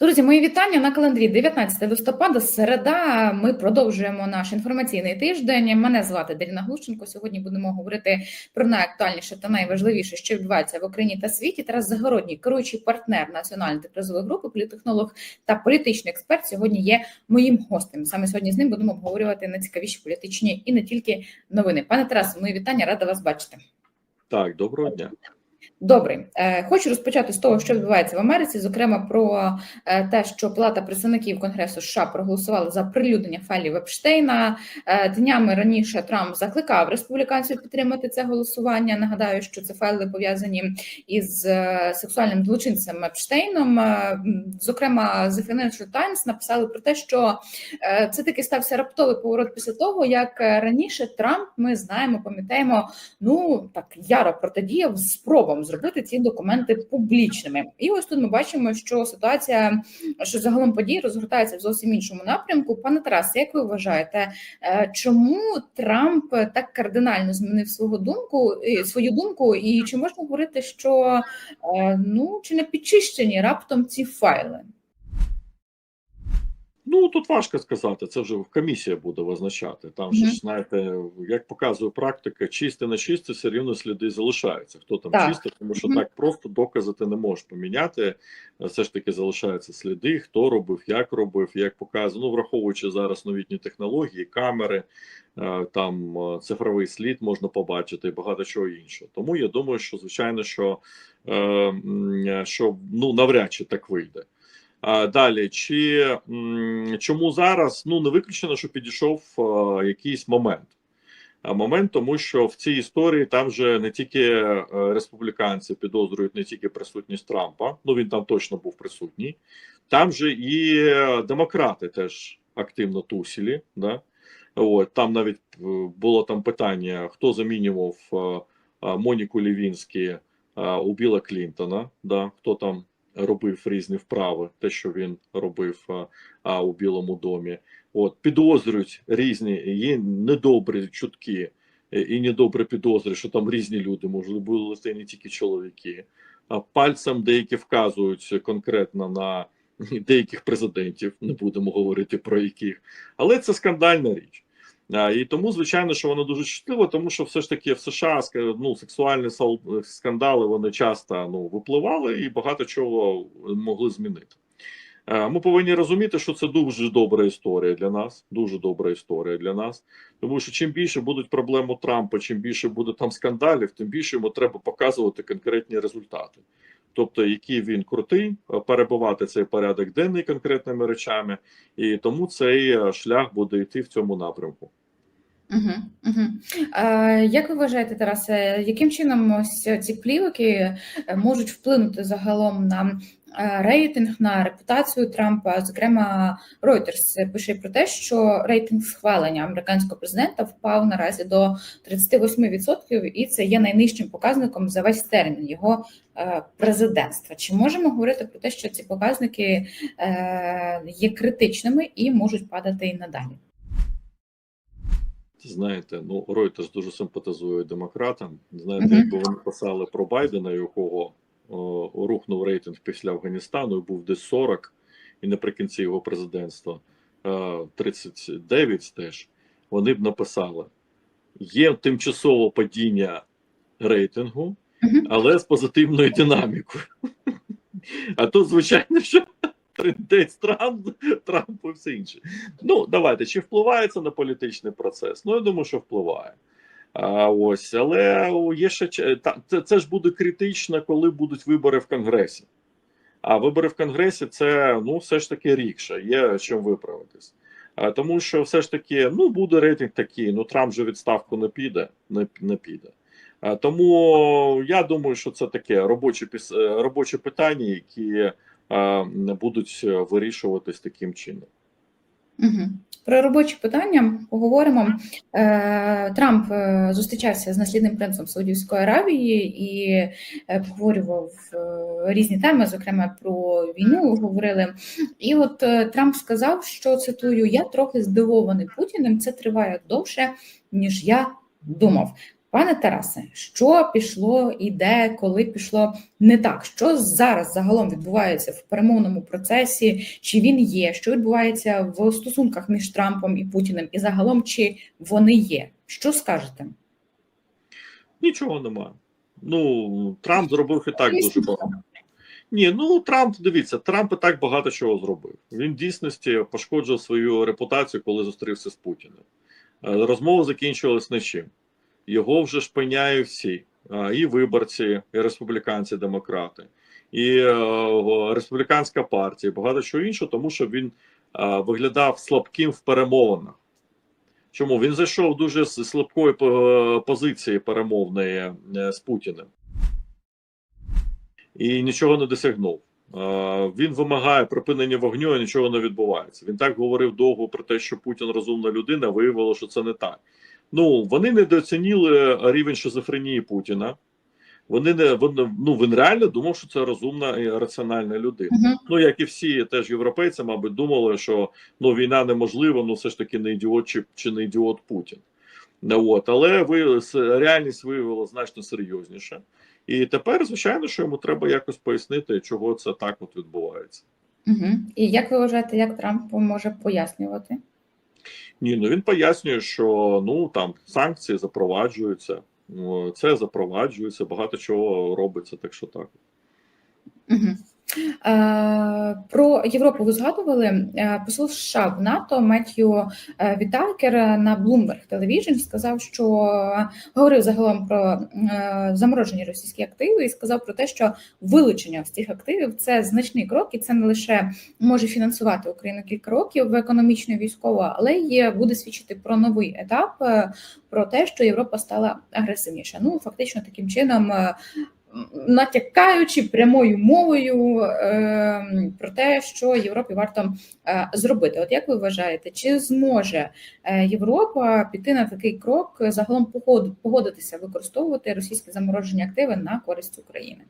Друзі, мої вітання на календарі 19 листопада. Середа. Ми продовжуємо наш інформаційний тиждень. Мене звати Даріна Глущенко. Сьогодні будемо говорити про найактуальніше та найважливіше, що відбувається в Україні та світі. Тарас Загородній, керуючий партнер національної кризової групи, політехнолог та політичний експерт. Сьогодні є моїм гостем. Саме сьогодні з ним будемо обговорювати найцікавіші політичні і не тільки новини. Пане Тарасе, мої вітання, рада вас бачити. Так, доброго дня. Добре, Е, хочу розпочати з того, що відбувається в Америці, зокрема про е, те, що Палата представників Конгресу США проголосувала за прилюднення файлів Епштейна. Е, Днями раніше Трамп закликав республіканців підтримати це голосування. Нагадаю, що це файли пов'язані із сексуальним злочинцем Епштейном. Зокрема, The Financial Times написали про те, що це таки стався раптовий поворот після того, як раніше Трамп, ми знаємо, пам'ятаємо, ну так яро протидіяв спробам зробити ці документи публічними. І ось тут ми бачимо, що ситуація, що загалом події розгортаються в зовсім іншому напрямку. Пане Тарасе, як ви вважаєте, е, чому Трамп так кардинально змінив свою думку, е, свою думку, і чи можна говорити, що е, ну чи не підчищені раптом ці файли? Ну тут важко сказати, це вже комісія буде визначати. Там же Мгм. ж знаєте, як показує практика, чисте на чисте, все рівно сліди залишаються. Хто там Так. чисте, тому що Мгм. так просто докази ти не можеш поміняти. Все ж таки залишаються сліди, хто робив, як робив, як показує. Ну враховуючи зараз новітні технології, камери, е, там е, цифровий слід можна побачити і багато чого іншого. Тому я думаю, що звичайно, що, е, що ну навряд чи так вийде. Далі, чи чому зараз? Ну не виключено, що підійшов якийсь момент. Момент, тому що в цій історії там же не тільки е, республіканці підозрюють не тільки присутність Трампа, ну він там точно був присутній, там же і демократи теж активно тусілі. Да? От, там навіть е, було там питання, хто замінював е, Моніку Лівінські у Біла Клінтона, да? хто там робив різні вправи, те, що він робив а, а, у Білому домі. От підозрюють різні, є недобрі чутки е, і недобрі підозри, що там різні люди, можливо, були не тільки чоловіки. А пальцем деякі вказують конкретно на деяких президентів, не будемо говорити про яких, але це скандальна річ. І тому, звичайно, що воно дуже чутливо, тому що все ж таки в США ну, сексуальні скандали вони часто ну, випливали і багато чого могли змінити. Ми повинні розуміти, що це дуже добра історія для нас. Дуже добра історія для нас. Тому що чим більше будуть проблем у Трампа, чим більше буде там скандалів, тим більше йому треба показувати конкретні результати. Тобто, який він крутий, перебувати цей порядок денний конкретними речами, і тому цей шлях буде йти в цьому напрямку. Угу, угу. Е, як ви вважаєте, Тарасе, яким чином ось ці плівки е, можуть вплинути загалом на е, рейтинг, на репутацію Трампа? Зокрема, Reuters пише про те, що рейтинг схвалення американського президента впав наразі до 38%, і це є найнижчим показником за весь термін його е, президентства. Чи можемо говорити про те, що ці показники є критичними і можуть падати і надалі? Знаєте, ну Reuters дуже симпатизує демократам. Знаєте, якби вони писали про Байдена, якого о, рухнув рейтинг після Афганістану, і був десь 40, і наприкінці його президентства е, 39 теж, вони б написали: є тимчасове падіння рейтингу, але з позитивною динамікою. А тут, звичайно, що трендець Трамп, Трамп і все інше. Ну, давайте, чи впливає це на політичний процес? Ну, я думаю, що впливає. А, ось, але є ще це, це ж буде критично, коли будуть вибори в Конгресі. А вибори в Конгресі це ну, все ж таки рікше, є чим виправитись. А, тому що все ж таки ну, буде рейтинг такий, ну Трамп же відставку не піде, не, не піде. А, тому я думаю, що це таке робоче, робоче питання, які е, будуть е, вирішуватись таким чином. Про робочі питання поговоримо. Е, Трамп е, зустрічався з наслідним принцем Саудівської Аравії і поговорював е, різні теми, зокрема про війну говорили. І от Трамп сказав, що цитую: я трохи здивований Путіним. Це триває довше, ніж я думав. Пане Тарасе, що пішло і де, коли пішло не так? Що зараз загалом відбувається в перемовному процесі? Чи він є? Що відбувається в стосунках між Трампом і Путіним? І загалом чи вони є? Що скажете? Нічого немає. Ну, Трамп зробив і так дуже багато. Ні, ну Трамп, дивіться, Трамп і так багато чого зробив. Він в дійсності пошкоджував свою репутацію, коли зустрівся з Путіним. Е, Розмова закінчилась нічим. Його вже шпиняють всі: е, і виборці, і республіканці, і демократи, і е, республіканська партія, і багато чого іншого, тому що він е, виглядав слабким в перемовинах. Чому він зайшов дуже з слабкої позиції перемовної е, з Путіним і нічого не досягнув. Е, Він вимагає припинення вогню, і нічого не відбувається. Він так говорив довго про те, що Путін розумна людина. Виявило, що це не так. Ну вони недооцінили рівень шизофренії Путіна. Вони не вони, ну він реально думав, що це розумна і раціональна людина. Угу. Ну як і всі теж європейці, мабуть, думали, що ну війна неможлива, ну все ж таки не ідіот чи, чи не ідіот Путін. Ну, от, але виявилося, реальність виявила значно серйозніше. І тепер, звичайно, що йому треба якось пояснити, чого це так от відбувається. Угу. І як ви вважаєте, як Трамп може пояснювати? Ні, ну він пояснює, що ну там санкції запроваджуються, це запроваджується, багато чого робиться, так що так. Угу. Е, Про Європу ви згадували Е, посол США в НАТО Меттью е, Вітакер на Bloomberg Television сказав, що говорив загалом про заморожені російські активи і сказав про те, що вилучення з цих активів це значний крок, і це не лише може фінансувати Україну кілька років економічно і військово, але й буде свідчити про новий етап, про те, що Європа стала агресивніша. Ну фактично таким чином. Натякаючи прямою мовою е, про те, що Європі варто е, зробити. От як ви вважаєте, чи зможе е, Європа піти на такий крок, загалом погодитися використовувати російські заморожені активи на користь України?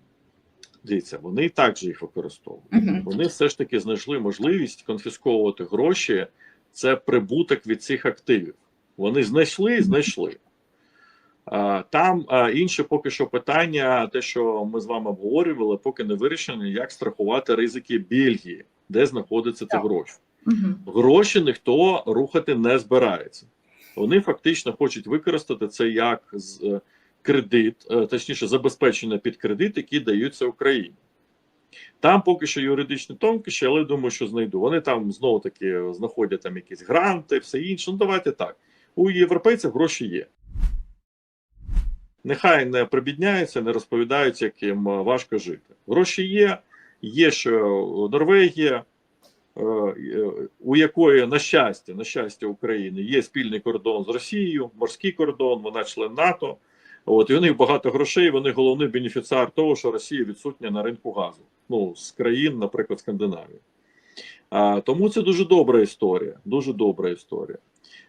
Дивіться, вони і так же їх використовують. Мгм. Вони все ж таки знайшли можливість конфісковувати гроші. Це прибуток від цих активів. Вони знайшли і знайшли. Там інше поки що питання, те, що ми з вами обговорювали, поки не вирішено, як страхувати ризики Бельгії, де знаходяться ці гроші. Мгм. Гроші ніхто рухати не збирається. Вони фактично хочуть використати це як е, кредит, е, точніше, забезпечення під кредит, які даються Україні. Там поки що юридичні тонкощі, але думаю, що знайду. Вони там знову таки знаходять там якісь гранти, все інше. Ну давайте так. У європейців гроші є. Нехай не прибідняються, не розповідають, як їм е, важко жити. Гроші є, є що Норвегія, е, е, у якої, на щастя, на щастя України є спільний кордон з Росією, морський кордон, вона член НАТО. От і у них багато грошей. Вони головний бенефіціар того, що Росія відсутня на ринку газу. Ну з країн, наприклад, Скандинавії. А, тому це дуже добра історія. Дуже добра історія.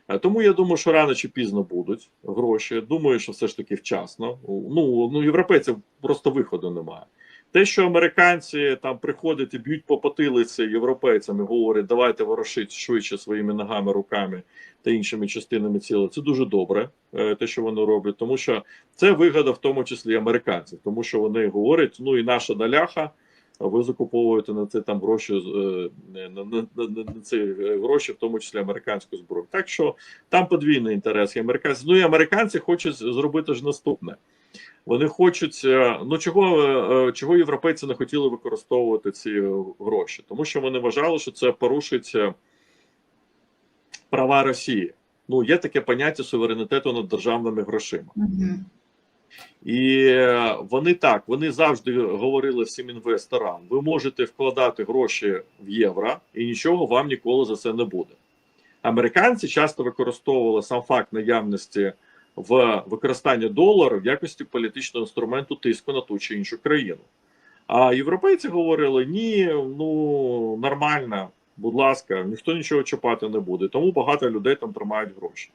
А, тому я думаю, що рано чи пізно будуть гроші. Думаю, що все ж таки вчасно. Ну ну європейців просто виходу немає. Те, що американці там приходять і б'ють по потилиці європейцям і говорять, давайте ворошить швидше своїми ногами, руками та іншими частинами тіла, це дуже добре, е, те, що вони роблять, тому що це вигода, в тому числі американців, тому що вони говорять: ну і наша наляха, ви закуповуєте на це там гроші е, на, на, на, на ці е, гроші, в тому числі американську зброю. Так що там подвійний інтерес. Американці, ну і американці хочуть зробити ж наступне. Вони хочуть, е, ну чого, чого європейці не хотіли використовувати ці гроші, тому що вони вважали, що це порушить права Росії. Ну, є таке поняття суверенітету над державними грошима. І е, вони так, вони завжди говорили всім інвесторам: ви можете вкладати гроші в євро, і нічого вам ніколи за це не буде. Американці часто використовували сам факт наявності в використанні долару в якості політичного інструменту тиску на ту чи іншу країну. А європейці говорили: ні, ну нормально, будь ласка, ніхто нічого чіпати не буде. Тому багато людей там тримають гроші.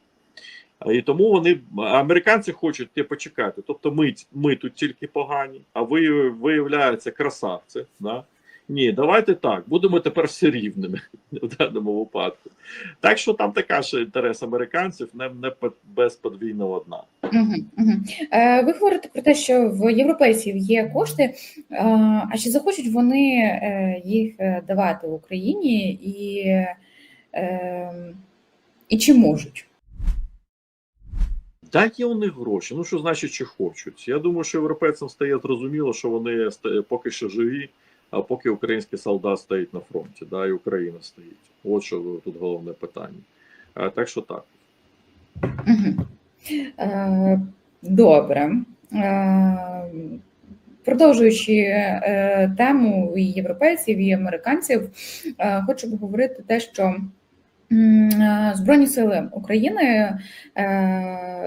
І тому вони американці хочуть те почекати. Тобто, ми, ми тут тільки погані, а ви виявляються красавці. Да? Ні, давайте так. Будемо тепер всі рівними в даному випадку. Так що там така ж інтерес американців, не, не без подвійного дна. Е, ви говорите про те, що в європейців є кошти, е, а чи захочуть вони е, їх давати в Україні і, е, і чи можуть? Є у них гроші. Ну що значить, чи хочуть? Я думаю, що європейцям стає зрозуміло, що вони поки що живі, а поки український солдат стоїть на фронті, да, і Україна стоїть. От що тут головне питання. Так що так. Е, добре. Е, продовжуючи е, тему і європейців, і американців, хочу поговорити те, що Збройні сили України, е,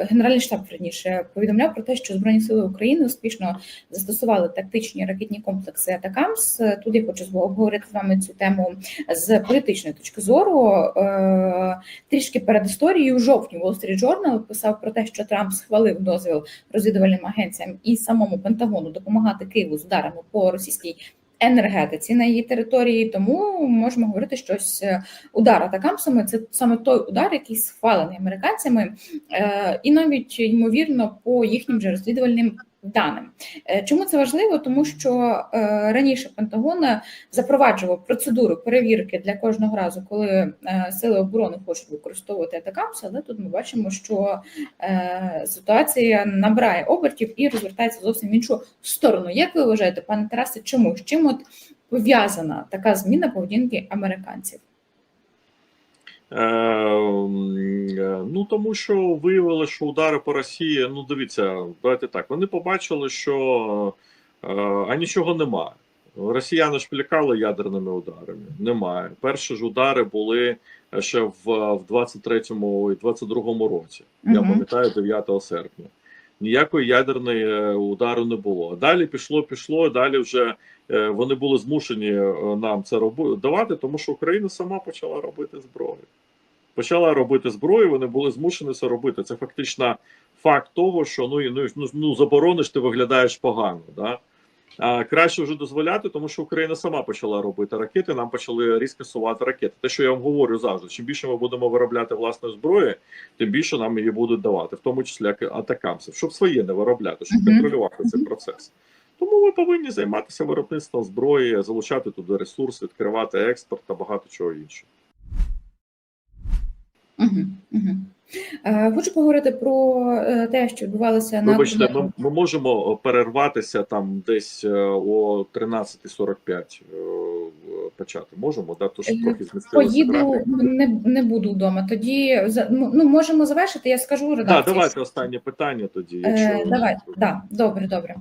Генеральний штаб верніше повідомляв про те, що Збройні сили України успішно застосували тактичні ракетні комплекси Атакамс. Тут я хочу обговорити з вами цю тему з політичної точки зору. Е, Трішки перед історією у жовтні Wall Street Journal писав про те, що Трамп схвалив дозвіл розвідувальним агенціям і самому Пентагону допомагати Києву з ударами по російській енергетиці на її території. Тому можемо говорити, що ось е, удар атакамсами це саме той удар, який схвалений американцями, е, і навіть ймовірно по їхнім же розвідувальним. Даним Е, чому це важливо? Тому що е, раніше Пентагон запроваджував процедуру перевірки для кожного разу, коли е, сили оборони хочуть використовувати атакамс, але тут ми бачимо, що е, ситуація набирає обертів і розвертається зовсім в іншу сторону. Як ви вважаєте, пане Тарасе, чому з чим от пов'язана така зміна поведінки американців? Е, е, ну тому що виявили, що удари по Росії. Ну дивіться, давайте так. Вони побачили, що е, а нічого немає. Росіяни ж плікали ядерними ударами. Немає. Перші ж удари були ще в, в 23-му і 22-му році. Я пам'ятаю 9 серпня. Ніякої ядерної е, удару не було. Далі пішло, пішло. Далі вже е, вони були змушені е, нам це робити давати, тому що Україна сама почала робити зброю. Почала робити зброю, вони були змушені це робити. Це фактично факт того, що ну, ну, ну, ну заборониш, ти виглядаєш погано. Да? Краще вже дозволяти, тому що Україна сама почала робити ракети. Нам почали різко сувати ракети. Те, що я вам говорю завжди, чим більше ми будемо виробляти власної зброї, тим більше нам її будуть давати, в тому числі як атакамсів, щоб своє не виробляти, щоб контролювати цей процес. Тому ми повинні займатися виробництвом зброї, залучати туди ресурси, відкривати експорт та багато чого іншого. Е, хочу поговорити про е, те, що відбувалося на Вибачте, ми, ми можемо перерватися там десь е, о 13.45 е, почати. Можемо, да? Тож Е, трохи Поїду не, не буду вдома. Тоді ну, ну, можемо завершити. Я скажу Так, давайте останнє питання тоді. Е, Якщо давай, да, добре, добре.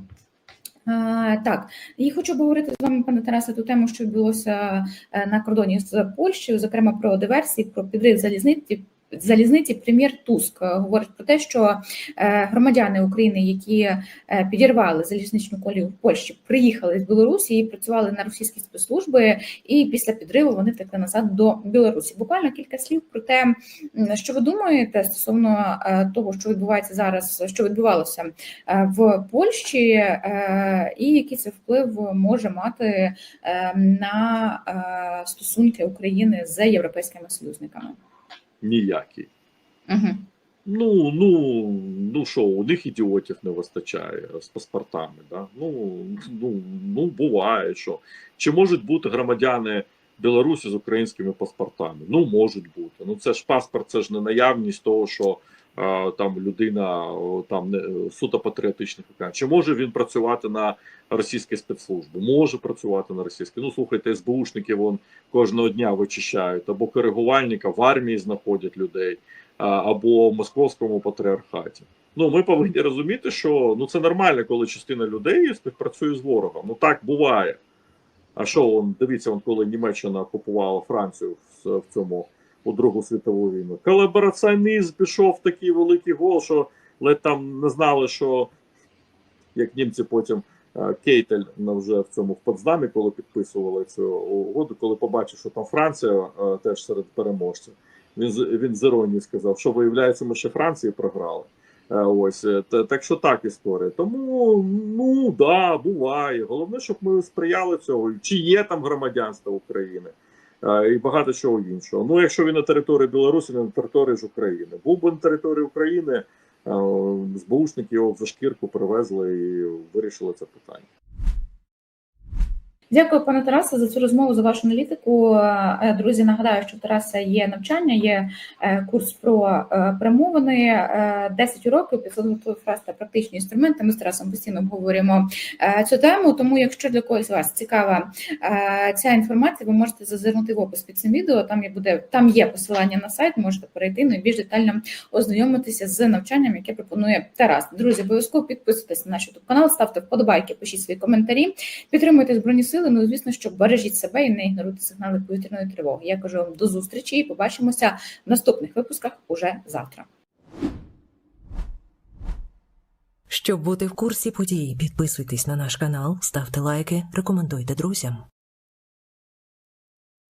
А, так, і хочу обговорити з вами, пане Тарасе, ту тему, що відбулося е, на кордоні з Польщею, зокрема про диверсії, про підрив залізниці. Залізниці прем'єр Туск е, говорить про те, що е, громадяни України, які е, підірвали залізничну колію в Польщі, приїхали з Білорусі і працювали на російські спецслужби, і після підриву вони втекли назад до Білорусі. Буквально кілька слів про те, що ви думаєте стосовно того, що відбувається зараз, що відбувалося в Польщі, і який це вплив може мати на стосунки України з європейськими союзниками. Ніякий. Угу. Ну, ну, ну що, у них ідіотів не вистачає з паспортами. Да? Ну, ну, ну, буває, що. Чи можуть бути громадяни Білорусі з українськими паспортами? Ну, можуть бути. Ну, це ж паспорт, це ж не наявність того, що там людина там не суто патріотичних окрем. Чи може він працювати на російській спецслужбі? Може працювати на російській. Ну, слухайте, СБУшники вон кожного дня вичищають, або коригувальника в армії знаходять людей або в московському патріархаті. Ну, ми повинні розуміти, що ну це нормально, коли частина людей співпрацює з ворогом. Ну так буває. А що он дивіться, он коли Німеччина окупувала Францію в цьому у Другу світову війну. Колабораціонізм пішов такий великий гол, що ледь там не знали, що як німці потім е, Кейтель ну, вже в цьому в Потсдамі, коли підписували цю угоду, коли побачив, що там Франція е, теж серед переможців. Він він з іронією сказав, що виявляється, ми ще Франції програли. Е, Ось так, що так історія. Тому ну да, буває. Головне, щоб ми сприяли цього. Чи є там громадянство України і багато чого іншого. Ну, якщо він на території Білорусі, не на території ж України. Був би на території України, збушники його за шкірку привезли і вирішили це питання. Дякую, пане Тарасе, за цю розмову, за вашу аналітику. Е, Друзі, нагадаю, що в Тараса є навчання, є е, курс про е, перемовини, е, 10 уроків, 500 готових фраз та практичні інструменти. Ми з Тарасом постійно обговорюємо цю тему. Тому, якщо для когось вас цікава ця інформація, ви можете зазирнути в опис під цим відео. Там є буде там є посилання на сайт, можете перейти ну, і більш детально ознайомитися з навчанням, яке пропонує Тарас. Друзі, обов'язково підписуйтесь на наш канал, ставте вподобайки, пишіть свої коментарі. Підтримуйте збройні сили. Ну звісно, що бережіть себе і не ігноруйте сигнали повітряної тривоги. Я кажу вам до зустрічі і побачимося в наступних випусках уже завтра. Щоб бути в курсі подій, підписуйтесь на наш канал, ставте лайки, рекомендуйте друзям.